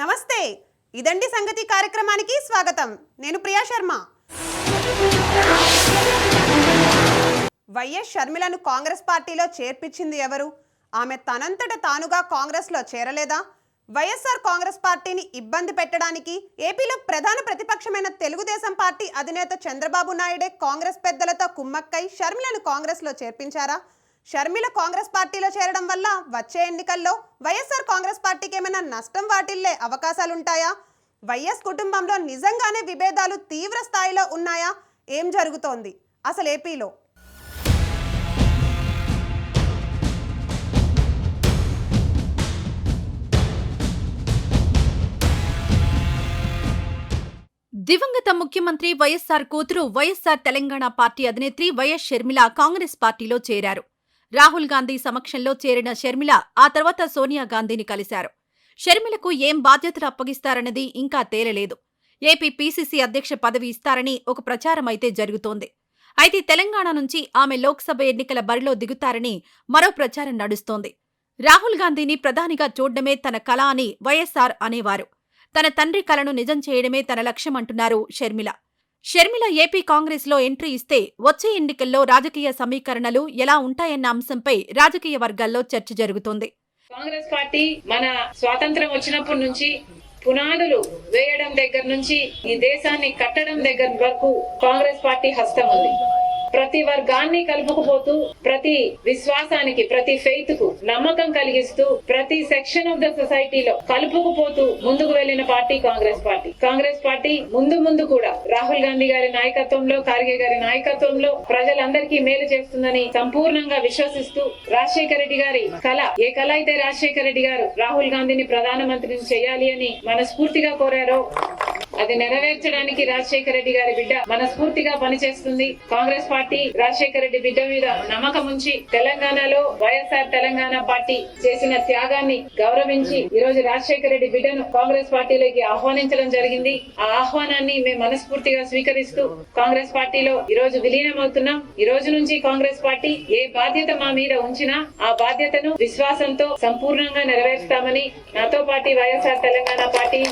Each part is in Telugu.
నమస్తే. ఇదండి సంగతి కార్యక్రమానికి స్వాగతం. నేను ప్రియా శర్మ. వైఎస్ షర్మిలను కాంగ్రెస్ పార్టీలో చేర్పించింది ఎవరు? ఆమె తనంతట తానుగా కాంగ్రెస్లో చేరలేదా? వైఎస్ఆర్ కాంగ్రెస్ పార్టీని ఇబ్బంది పెట్టడానికి ఏపీలో ప్రధాన ప్రతిపక్షమైన తెలుగుదేశం పార్టీ అధినేత చంద్రబాబు నాయుడే కాంగ్రెస్ పెద్దలతో కుమ్మక్కై షర్మిలను కాంగ్రెస్లో చేర్పించారా? షర్మిల కాంగ్రెస్ పార్టీలో చేరడం వల్ల వచ్చే ఎన్నికల్లో వైఎస్ఆర్ కాంగ్రెస్ పార్టీకి ఏమైనా నష్టం వాటిల్లే అవకాశాలుంటాయా? వైఎస్ కుటుంబంలో నిజంగానే విభేదాలు తీవ్ర స్థాయిలో ఉన్నాయా? ఏం జరుగుతోంది? అసలు ఏపీలో. దివంగత ముఖ్యమంత్రి వైఎస్సార్ కూతురు వైఎస్సార్ తెలంగాణ పార్టీ అధినేత్రి వైఎస్ షర్మిల కాంగ్రెస్ పార్టీలో చేరారు. రాహుల్ గాంధీ సమక్షంలో చేరిన షర్మిల ఆ తర్వాత సోనియా గాంధీని కలిశారు. షర్మిలకు ఏం బాధ్యతలు అప్పగిస్తారన్నది ఇంకా తేలలేదు. ఏపీ పీసీసీ అధ్యక్ష పదవి ఇస్తారని ఒక ప్రచారమైతే జరుగుతోంది. అయితే తెలంగాణ నుంచి ఆమె లోక్సభ ఎన్నికల బరిలో దిగుతారని మరో ప్రచారం నడుస్తోంది. రాహుల్ గాంధీని ప్రధానిగా చూడ్డమే తన కళ అని వైఎస్సార్ అనేవారు. తన తండ్రి కలను నిజం చేయడమే తన లక్ష్యమంటున్నారు షర్మిల. షర్మిల ఏపీ కాంగ్రెస్లో ఎంట్రీ ఇస్తే వచ్చే ఎన్నికల్లో రాజకీయ సమీకరణలు ఎలా ఉంటాయన్న అంశంపై రాజకీయ వర్గాల్లో చర్చ జరుగుతోంది. కాంగ్రెస్ పార్టీ మన స్వాతంత్రం వచ్చినప్పటి నుంచి పునాదులు వేయడం దగ్గర నుంచి ఈ దేశాన్ని కట్టడం దగ్గర వరకు కాంగ్రెస్ పార్టీ హస్తం ఉంది. ప్రతి వర్గాన్ని కలుపుకుపోతూ ప్రతి విశ్వాసానికి ప్రతి ఫెయిత్కు నమ్మకం కలిగిస్తూ ప్రతి సెక్షన్ ఆఫ్ ద సొసైటీలో కలుపుకుపోతూ ముందుకు వెళ్ళిన party Congress party. Congress party ముందు ముందు కూడా రాహుల్ గాంధీ గారి నాయకత్వంలో ఖార్గే గారి నాయకత్వంలో ప్రజలందరికీ మేలు చేస్తుందని సంపూర్ణంగా విశ్వసిస్తూ రాజశేఖర రెడ్డి గారి కళ ఏ కళ అయితే రాజశేఖర రెడ్డి గారు రాహుల్ గాంధీని ప్రధానమంత్రిని చేయాలి అని మనస్ఫూర్తిగా కోరారో అది నెరవేర్చడానికి రాజశేఖర రెడ్డి గారి బిడ్డ మనస్ఫూర్తిగా పనిచేస్తుంది. కాంగ్రెస్ పార్టీ రాజశేఖర రెడ్డి బిడ్డ మీద నమ్మకం ఉంచి తెలంగాణలో వైఎస్ఆర్ తెలంగాణ పార్టీ చేసిన త్యాగాన్ని గౌరవించి ఈ రోజు రాజశేఖర రెడ్డి బిడ్డను కాంగ్రెస్ పార్టీలోకి ఆహ్వానించడం జరిగింది. ఆ ఆహ్వానాన్ని మేము మనస్ఫూర్తిగా స్వీకరిస్తూ కాంగ్రెస్ పార్టీలో ఈ రోజు విలీనమవుతున్నాం. ఈ రోజు నుంచి కాంగ్రెస్ పార్టీ ఏ బాధ్యత మా మీద ఉంచినా ఆ బాధ్యతను విశ్వాసంతో సంపూర్ణంగా నెరవేర్చుతామని నాతో పాటు వైఎస్ఆర్ తెలంగాణ పార్టీ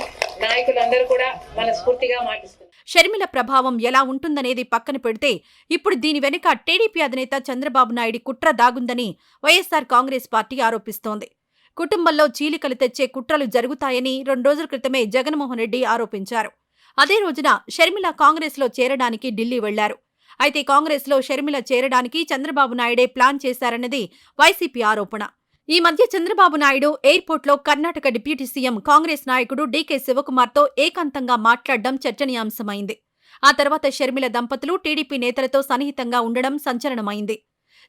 నాయకులందరూ కూడా మనస్ఫూర్తిగా మాటిస్తున్నారు. షర్మిల ప్రభావం ఎలా ఉంటుందనేది పక్కన పెడితే ఇప్పుడు దీని వెనుక టీడీపీ అధినేత చంద్రబాబు నాయుడి కుట్ర దాగుందని వైఎస్సార్ కాంగ్రెస్ పార్టీ ఆరోపిస్తోంది. కుటుంబంలో చీలికలు తెచ్చే కుట్రలు జరుగుతాయని రెండు రోజుల క్రితమే జగన్మోహన్ రెడ్డి ఆరోపించారు. అదే రోజున షర్మిల కాంగ్రెస్లో చేరడానికి ఢిల్లీ వెళ్ళారు. అయితే కాంగ్రెస్లో షర్మిల చేరడానికి చంద్రబాబు నాయుడే ప్లాన్ చేశారన్నది వైసీపీ ఆరోపణ. ఈ మధ్య చంద్రబాబు నాయుడు ఎయిర్పోర్ట్లో కర్ణాటక డిప్యూటీ సీఎం కాంగ్రెస్ నాయకుడు డీకే శివకుమార్తో ఏకాంతంగా మాట్లాడడం చర్చనీయాంశమైంది. ఆ తర్వాత షర్మిల దంపతులు టీడీపీ నేతలతో సన్నిహితంగా ఉండడం సంచలనమైంది.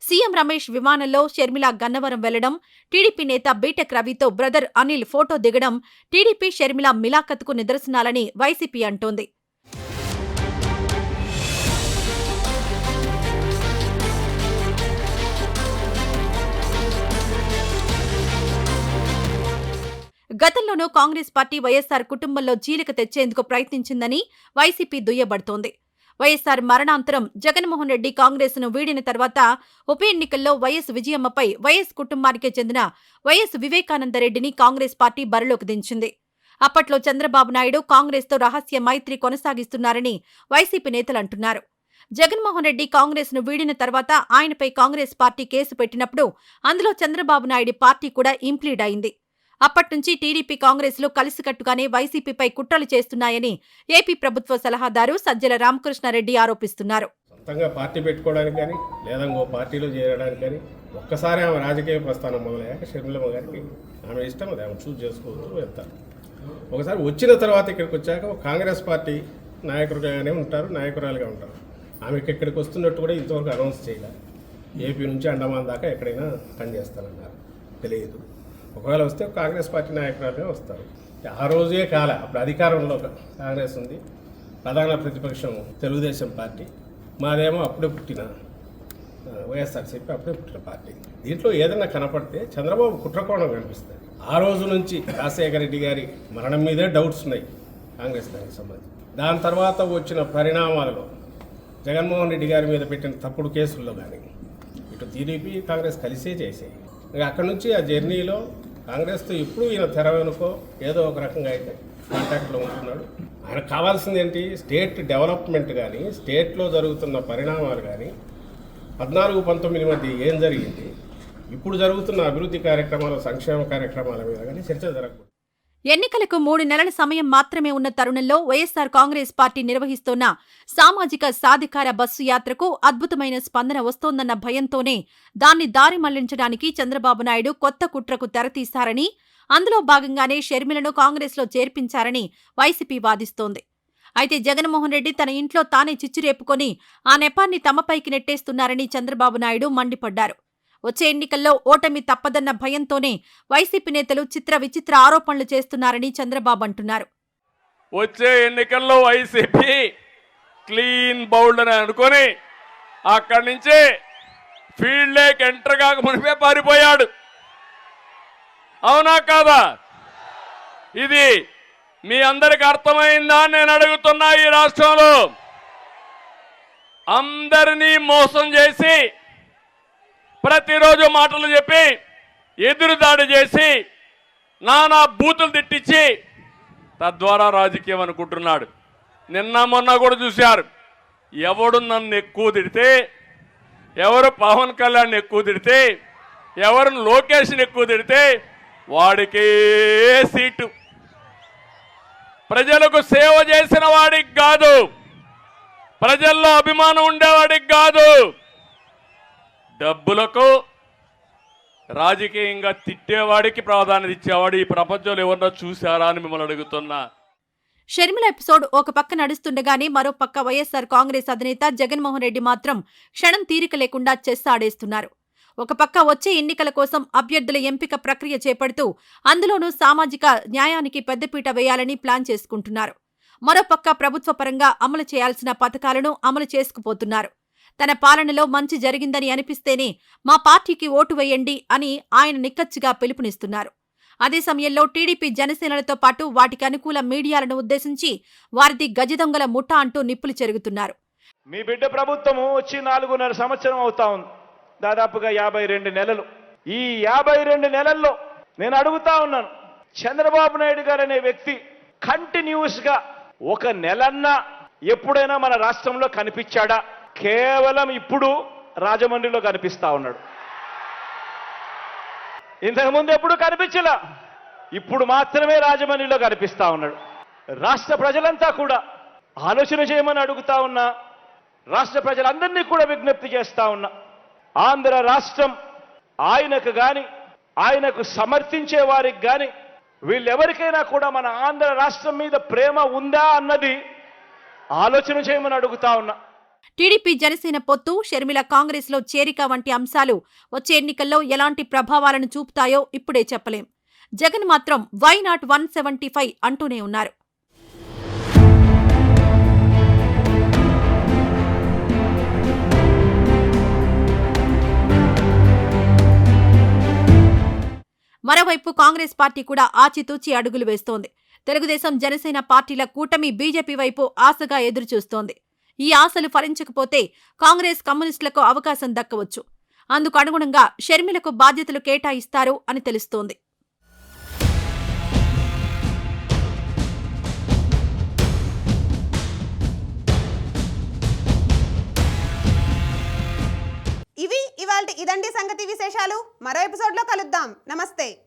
సీఎం రమేష్ విమానంలో షర్మిల గన్నవరం వెళ్ళడం టీడీపీ నేత బీటెక్ రవితో బ్రదర్ అనిల్ ఫోటో దిగడం టీడీపీ షర్మిల మిలాఖత్కు నిదర్శనాలని వైసీపీ అంటోంది. గతంలోనూ కాంగ్రెస్ పార్టీ వైఎస్సార్ కుటుంబంలో జీలిక తెచ్చేందుకు ప్రయత్నించిందని వైసీపీ దుయ్యబడుతోంది. వైఎస్సార్ మరణాంతరం జగన్మోహన్ రెడ్డి కాంగ్రెస్ను వీడిన తర్వాత ఉప ఎన్నికల్లో వైఎస్ విజయమ్మపై వైఎస్ కుటుంబానికే చెందిన వైఎస్ వివేకానందరెడ్డిని కాంగ్రెస్ పార్టీ బరిలోకి దించింది. అప్పట్లో చంద్రబాబు నాయుడు కాంగ్రెస్తో రహస్య మైత్రి కొనసాగిస్తున్నారని వైసీపీ నేతలు అంటున్నారు. జగన్మోహన్ రెడ్డి కాంగ్రెస్ను వీడిన తర్వాత ఆయనపై కాంగ్రెస్ పార్టీ కేసు పెట్టినప్పుడు అందులో చంద్రబాబు నాయుడి పార్టీ కూడా ఇంప్లీడ్ అయింది. అప్పట్నుంచి టీడీపీ కాంగ్రెస్లు కలిసికట్టుగానే వైసీపీపై కుట్రలు చేస్తున్నాయని ఏపీ ప్రభుత్వ సలహాదారు సజ్జల రామకృష్ణారెడ్డి ఆరోపిస్తున్నారు. సొంతంగా పార్టీ పెట్టుకోవడానికి కానీ లేదా ఇంకో పార్టీలో చేరడానికి కానీ ఒక్కసారి ఆమె రాజకీయ ప్రస్థానం మొదలయ్యాక షర్మిలమ్మ గారికి ఆమె ఇష్టం అది ఆమె చూస్ చేసుకోవచ్చు వెళ్తారు. ఒకసారి వచ్చిన తర్వాత ఇక్కడికి వచ్చాక ఒక కాంగ్రెస్ పార్టీ నాయకులుగానే ఉంటారు నాయకురాలుగా ఉంటారు. ఆమెకి ఇక్కడికి వస్తున్నట్టు కూడా ఇంతవరకు అనౌన్స్ చేయలేదు ఏపీ నుంచి అండమాన్ దాకా ఎక్కడైనా పనిచేస్తానన్నారు తెలియదు. ఒకవేళ వస్తే కాంగ్రెస్ పార్టీ నాయకురాలే వస్తారు. ఆ రోజే కాల అప్పుడు అధికారంలో కాంగ్రెస్ ఉంది. ప్రధాన ప్రతిపక్షం తెలుగుదేశం పార్టీ. మాదేమో అప్పుడే పుట్టిన వైఎస్ఆర్ వైఎస్ఆర్సీపీ అప్పుడే పుట్టిన పార్టీ. దీంట్లో ఏదైనా కనపడితే చంద్రబాబు కుట్రకోణం కనిపిస్తుంది ఆ రోజు నుంచి రాజశేఖర రెడ్డి గారి మరణం మీదే డౌట్స్ ఉన్నాయి కాంగ్రెస్ దానికి సంబంధించి. దాని తర్వాత వచ్చిన పరిణామాలలో జగన్మోహన్ రెడ్డి గారి మీద పెట్టిన తప్పుడు కేసుల్లో కానీ ఇటు టీడీపీ కాంగ్రెస్ కలిసే చేసాయి అక్కడి నుంచి ఆ జర్నీలో కాంగ్రెస్తో ఎప్పుడు ఈయన తెరవెనుకో ఏదో ఒక రకంగా అయితే కాంటాక్ట్లో ఉంటున్నాడు. ఆయనకు కావాల్సింది ఏంటి స్టేట్ డెవలప్మెంట్ కానీ స్టేట్లో జరుగుతున్న పరిణామాలు కానీ పద్నాలుగు పంతొమ్మిది మధ్య ఏం జరిగింది? ఇప్పుడు జరుగుతున్న అభివృద్ధి కార్యక్రమాలు సంక్షేమ కార్యక్రమాల మీద కానీ చర్చ జరగకూడదు. ఎన్నికలకు మూడు నెలల సమయం మాత్రమే ఉన్న తరుణంలో వైఎస్సార్ కాంగ్రెస్ పార్టీ నిర్వహిస్తోన్న సామాజిక సాధికార బస్సు యాత్రకు అద్భుతమైన స్పందన వస్తోందన్న భయంతోనే దాన్ని దారి మళ్ళించడానికి చంద్రబాబు నాయుడు కొత్త కుట్రకు తెరతీశారని అందులో భాగంగానే షర్మిలను కాంగ్రెస్లో చేర్పించారని వైసీపీ వాదిస్తోంది. అయితే జగన్మోహన్ రెడ్డి తన ఇంట్లో తానే చిచ్చురేపుకొని ఆ నెపాన్ని తమపైకి నెట్టేస్తున్నారని చంద్రబాబు నాయుడు మండిపడ్డారు. వచ్చే ఎన్నికల్లో ఓటమి తప్పదన్న భయంతోనే వైసీపీ నేతలు చిత్ర విచిత్ర ఆరోపణలు చేస్తున్నారని చంద్రబాబు అంటున్నారు. వచ్చే ఎన్నికల్లో వైసీపీ క్లీన్ బౌల్డ్ అని అనుకొని అక్కడి నుంచి ఫీల్డ్ లేక్ ఎంటర్ కాక మునిపే పారిపోయాడు. అవునా కాదా? ఇది మీ అందరికి అర్థమైందా నేను అడుగుతున్నా ఈ రాష్ట్రంలో. అందరినీ మోసం చేసి ప్రతిరోజు మాటలు చెప్పి ఎదురుదాడి చేసి నానా బూతులు తిట్టించి తద్వారా రాజకీయం అనుకుంటున్నాడు. నిన్న మొన్న కూడా చూశారు. ఎవడు నన్ను ఎక్కువ తిడితే ఎవరు పవన్ కళ్యాణ్ ఎక్కువ తిడితే ఎవరు లోకేష్ని ఎక్కువ తిడితే వాడికే సీటు. ప్రజలకు సేవ చేసిన వాడికి కాదు. ప్రజల్లో అభిమానం ఉండేవాడికి కాదు. డబ్బులకు రాజకీయంగా తిట్టేవాడికి ప్రాధాన్యత ఇచ్చేవాడు ఈ ప్రపంచంలో ఎవరన్నా చూశారా అని మిమ్మల్ని అడుగుతున్నా. షర్మిల ఎపిసోడ్ ఒక పక్క నడుస్తుండగానే మరో పక్క వైఎస్సార్ కాంగ్రెస్ అధినేత జగన్మోహన్ రెడ్డి మాత్రం క్షణం తీరిక లేకుండా చెస్ ఆడేస్తున్నారు. ఒక పక్క వచ్చే ఎన్నికల కోసం అభ్యర్థుల ఎంపిక ప్రక్రియ చేపడుతూ అందులోనూ సామాజిక న్యాయానికి పెద్దపీట వేయాలని ప్లాన్ చేసుకుంటున్నారు. మరోపక్క ప్రభుత్వ పరంగా అమలు చేయాల్సిన పథకాలను అమలు చేసుకుపోతున్నారు. తన పాలనలో మంచి జరిగిందని అనిపిస్తేనే మా పార్టీకి ఓటు వేయండి అని ఆయన నిక్కచ్చిగా పిలుపునిస్తున్నారు. అదే సమయంలో టీడీపీ జనసేనలతో పాటు వాటికి అనుకూల మీడియాలను ఉద్దేశించి వారిది గజదొంగల ముఠా అంటూ నిప్పులు చెరుగుతున్నారు. మీ బిడ్డ ప్రభుత్వము వచ్చి నాలుగున్నర సంవత్సరం అవుతా ఉంది. దాదాపుగా యాభై రెండు నెలలు. ఈ యాభై రెండు నెలల్లో నేను అడుగుతా ఉన్నాను చంద్రబాబు నాయుడు గారు అనే వ్యక్తి కంటిన్యూస్గా ఒక నెలన్నా ఎప్పుడైనా మన రాష్ట్రంలో కనిపించాడా? కేవలం ఇప్పుడు రాజమండ్రిలో కనిపిస్తా ఉన్నాడు. ఇంతకుముందు ఎప్పుడు కనిపించలా? ఇప్పుడు మాత్రమే రాజమండ్రిలో కనిపిస్తా ఉన్నాడు. రాష్ట్ర ప్రజలంతా కూడా ఆలోచన చేయమని అడుగుతా ఉన్నా రాష్ట్ర ప్రజలందరినీ కూడా విజ్ఞప్తి చేస్తా ఉన్నా ఆంధ్ర రాష్ట్రం ఆయనకు గాని ఆయనకు సమర్థించే వారికి కానీ వీళ్ళెవరికైనా కూడా మన ఆంధ్ర రాష్ట్రం మీద ప్రేమ ఉందా అన్నది ఆలోచన చేయమని అడుగుతా ఉన్నా. టీడీపీ జనసేన పొత్తు షర్మిల కాంగ్రెస్లో చేరిక వంటి అంశాలు వచ్చే ఎన్నికల్లో ఎలాంటి ప్రభావాలను చూపుతాయో ఇప్పుడే చెప్పలేం. జగన్ మాత్రం why not one seventy five అంటూనే ఉన్నారు. మరోవైపు కాంగ్రెస్ పార్టీ కూడా ఆచితూచి అడుగులు వేస్తోంది. తెలుగుదేశం జనసేన పార్టీల కూటమి బీజేపీ వైపు ఆశగా ఎదురుచూస్తోంది. ఈ ఆశలు ఫలించకపోతే కాంగ్రెస్ కమ్యూనిస్టులకు అవకాశం దక్కవచ్చు. అందుకు అనుగుణంగా షర్మిలకు బాధ్యతలు కేటాయిస్తారు అని తెలుస్తోంది. ఇవి ఇవాళ ఇదండి సంగతి విశేషాలు. మరో ఎపిసోడ్లో కలుద్దాం. నమస్తే.